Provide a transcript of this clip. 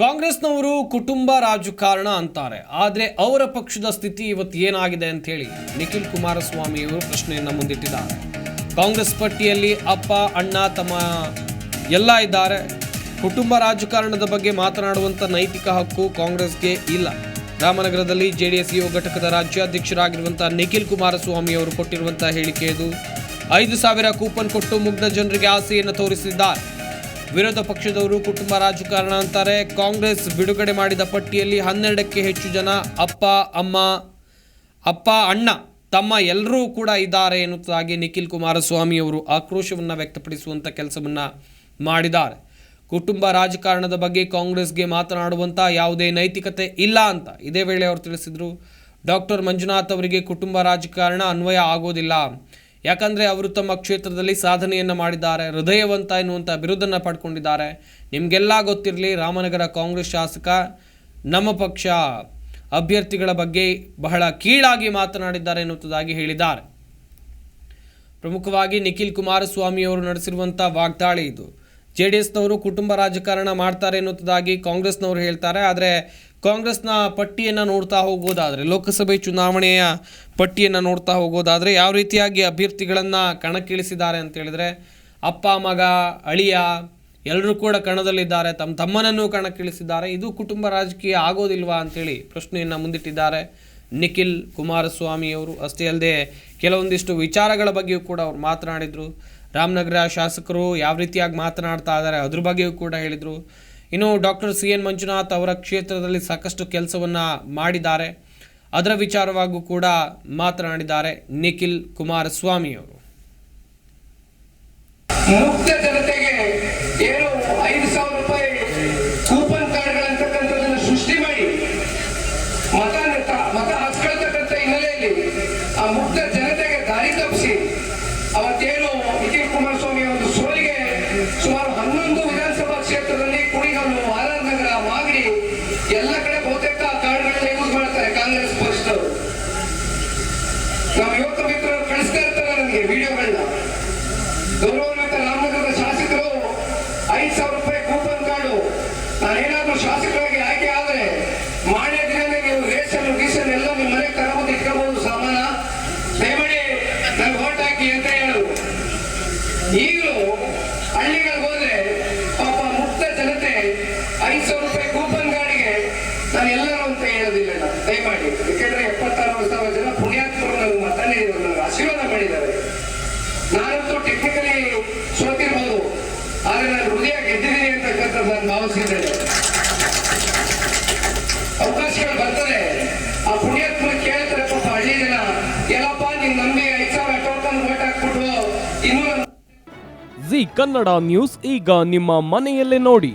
ಕಾಂಗ್ರೆಸ್ನವರು ಕುಟುಂಬ ರಾಜಕಾರಣ ಅಂತಾರೆ. ಆದರೆ ಅವರ ಪಕ್ಷದ ಸ್ಥಿತಿ ಇವತ್ತು ಏನಾಗಿದೆ ಅಂತ ಹೇಳಿ ನಿಖಿಲ್ ಕುಮಾರಸ್ವಾಮಿಯವರು ಪ್ರಶ್ನೆಯನ್ನ ಮುಂದಿಟ್ಟಿದ್ದಾರೆ. ಕಾಂಗ್ರೆಸ್ ಪಟ್ಟಿಯಲ್ಲಿ ಅಪ್ಪ, ಅಣ್ಣ ತಮ್ಮ ಎಲ್ಲ ಇದ್ದಾರೆ. ಕುಟುಂಬ ರಾಜಕಾರಣದ ಬಗ್ಗೆ ಮಾತನಾಡುವಂಥ ನೈತಿಕ ಹಕ್ಕು ಕಾಂಗ್ರೆಸ್ಗೆ ಇಲ್ಲ. ರಾಮನಗರದಲ್ಲಿ ಜೆ ಡಿ ಎಸ್ ಯು ಘಟಕದ ರಾಜ್ಯಾಧ್ಯಕ್ಷರಾಗಿರುವಂಥ ನಿಖಿಲ್ ಕುಮಾರಸ್ವಾಮಿ ಅವರು ಕೊಟ್ಟಿರುವಂಥ ಹೇಳಿಕೆ ಇದು. ಐದು ಸಾವಿರ ಕೂಪನ್ ಕೊಟ್ಟು ಮುಗ್ಧ ಜನರಿಗೆ ಆಸೆಯನ್ನು ತೋರಿಸಿದ್ದಾರೆ. ವಿರೋಧ ಪಕ್ಷದವರು ಕುಟುಂಬ ರಾಜಕಾರಣ ಅಂತಾರೆ. ಕಾಂಗ್ರೆಸ್ ಬಿಡುಗಡೆ ಮಾಡಿದ ಪಟ್ಟಿಯಲ್ಲಿ ಹನ್ನೆರಡಕ್ಕೆ ಹೆಚ್ಚು ಜನ ಅಪ್ಪ, ಅಮ್ಮ, ಅಪ್ಪ, ಅಣ್ಣ ತಮ್ಮ ಎಲ್ಲರೂ ಕೂಡ ಇದ್ದಾರೆ ಎನ್ನುವುದಾಗಿ ನಿಖಿಲ್ ಕುಮಾರಸ್ವಾಮಿ ಅವರು ಆಕ್ರೋಶವನ್ನು ವ್ಯಕ್ತಪಡಿಸುವಂಥ ಕೆಲಸವನ್ನು ಮಾಡಿದ್ದಾರೆ. ಕುಟುಂಬ ರಾಜಕಾರಣದ ಬಗ್ಗೆ ಕಾಂಗ್ರೆಸ್ಗೆ ಮಾತನಾಡುವಂಥ ಯಾವುದೇ ನೈತಿಕತೆ ಇಲ್ಲ ಅಂತ ಇದೇ ವೇಳೆ ಅವರು ತಿಳಿಸಿದರು. ಡಾಕ್ಟರ್ ಮಂಜುನಾಥ್ ಅವರಿಗೆ ಕುಟುಂಬ ರಾಜಕಾರಣ ಅನ್ವಯ ಆಗೋದಿಲ್ಲ. ಯಾಕಂದರೆ ಅವರು ತಮ್ಮ ಕ್ಷೇತ್ರದಲ್ಲಿ ಸಾಧನೆಯನ್ನು ಮಾಡಿದ್ದಾರೆ, ಹೃದಯವಂತ ಎನ್ನುವಂಥ ಬಿರುದನ್ನು ಪಡ್ಕೊಂಡಿದ್ದಾರೆ. ನಿಮಗೆಲ್ಲ ಗೊತ್ತಿರಲಿ, ರಾಮನಗರ ಕಾಂಗ್ರೆಸ್ ಶಾಸಕ, ನಮ್ಮ ಪಕ್ಷ ಅಭ್ಯರ್ಥಿಗಳ ಬಗ್ಗೆ ಬಹಳ ಕೀಳಾಗಿ ಮಾತನಾಡಿದ್ದಾರೆ ಎನ್ನುವುದಾಗಿ ಹೇಳಿದ್ದಾರೆ. ಪ್ರಮುಖವಾಗಿ ನಿಖಿಲ್ ಕುಮಾರಸ್ವಾಮಿ ಅವರು ನಡೆಸಿರುವಂಥ ವಾಗ್ದಾಳಿ ಇದು. ಜೆ ಡಿ ಎಸ್ನವರು ಕುಟುಂಬ ರಾಜಕಾರಣ ಮಾಡ್ತಾರೆ ಎನ್ನುವುದಾಗಿ ಕಾಂಗ್ರೆಸ್ನವರು ಹೇಳ್ತಾರೆ. ಆದರೆ ಕಾಂಗ್ರೆಸ್ನ ಪಟ್ಟಿಯನ್ನು ನೋಡ್ತಾ ಹೋಗೋದಾದರೆ, ಲೋಕಸಭೆ ಚುನಾವಣೆಯ ಪಟ್ಟಿಯನ್ನು ನೋಡ್ತಾ ಹೋಗೋದಾದರೆ ಯಾವ ರೀತಿಯಾಗಿ ಅಭ್ಯರ್ಥಿಗಳನ್ನು ಕಣಕ್ಕಿಳಿಸಿದ್ದಾರೆ ಅಂತ ಹೇಳಿದ್ರೆ, ಅಪ್ಪ, ಮಗ, ಅಳಿಯ ಎಲ್ಲರೂ ಕೂಡ ಕಣದಲ್ಲಿದ್ದಾರೆ ತಮ್ಮ ತಮ್ಮನನ್ನು ಕಣಕ್ಕಿಳಿಸಿದ್ದಾರೆ, ಇದು ಕುಟುಂಬ ರಾಜಕೀಯ ಆಗೋದಿಲ್ವಾ ಅಂತೇಳಿ ಪ್ರಶ್ನೆಯನ್ನು ಮುಂದಿಟ್ಟಿದ್ದಾರೆ ನಿಖಿಲ್ ಕುಮಾರಸ್ವಾಮಿಯವರು ಅಷ್ಟೇ ಅಲ್ಲದೆ ಕೆಲವೊಂದಿಷ್ಟು ವಿಚಾರಗಳ ಬಗ್ಗೆಯೂ ಕೂಡ ಅವರು ಮಾತನಾಡಿದರು. ರಾಮನಗರ ಶಾಸಕರು ಯಾವ ರೀತಿಯಾಗಿ ಮಾತನಾಡ್ತಾ ಇದ್ದಾರೆ ಅದ್ರ ಬಗ್ಗೆಯೂ ಕೂಡ ಹೇಳಿದರು. ಇನ್ನು ಡಾಕ್ಟರ್ ಸಿ ಎನ್ ಮಂಜುನಾಥ್ ಅವರ ಕ್ಷೇತ್ರದಲ್ಲಿ ಸಾಕಷ್ಟು ಕೆಲಸವನ್ನು ಮಾಡಿದ್ದಾರೆ. ಅದರ ವಿಚಾರವಾಗೂ ಕೂಡ ಮಾತನಾಡಿದ್ದಾರೆ ನಿಖಿಲ್ ಕುಮಾರಸ್ವಾಮಿ ಅವರು. ಮುಕ್ತ ಜನತೆಗೆ ಏನು ಐದು ಸಾವಿರ ರೂಪಾಯಿ ಕೂಪನ್ ಕಾರ್ಡ್ಗಳಂತಕ್ಕಂಥದ್ದನ್ನು ಸೃಷ್ಟಿ ಮಾಡಿ ಮತ ಮತ ಹಸ್ಕೊಳ್ತಕ್ಕಂಥ ಹಿನ್ನೆಲೆಯಲ್ಲಿ ಆ ಮುಕ್ತ ಐದು ಸಾವಿರ ರೂಪಾಯಿ ಕೂಪನ್ ಗಾಡಿಗೆ ನಾನು ಎಲ್ಲರೂ ಅಂತ ಹೇಳೋದಿಲ್ಲ ನಾನು. ದಯಮಾಡಿ. ಯಾಕೆಂದ್ರೆ ಎಪ್ಪತ್ತಾರು ಸಾವಿರ ಜನ ಪುಣ್ಯಾತ್ಮರು ನನಗೆ ಮತ ನೀಡಿದ್ರು ನನಗೆ ಆಶೀರ್ವಾದ ಮಾಡಿದ್ದಾರೆ. ನಾನಂತೂ ಟೆಕ್ನಿಕಲಿ ಸೋತಿರ್ಬೋದು. ಆದ್ರೆ ನಾನು ಹೃದಯ ಗೆದ್ದಿದ್ದೀನಿ ಅಂತಕ್ಕಂಥದ್ದು ನಾನು ಭಾವಿಸಿದ್ದೇನೆ ಅವಕಾಶಗಳು ಬರ್ತದೆ ಆ ಪುಣ್ಯಾತ್ಮರು ಕೇಳ್ತಾರೆ, ಪಾಪ ಹಳ್ಳಿ ಜನ, ಎಲ್ಲಪ್ಪ, ನೀನ್ ನಂಬಿ ಐದು ಸಾವಿರ ಟೋಕನ್ ಓಟ್ ಹಾಕ್ಬಿಟ್ಟು ಇನ್ನೂ ಜಿ ಕನ್ನಡ ನ್ಯೂಸ್ ಈಗ ನಿಮ್ಮ ಮನೆಯಲ್ಲೇ ನೋಡಿ.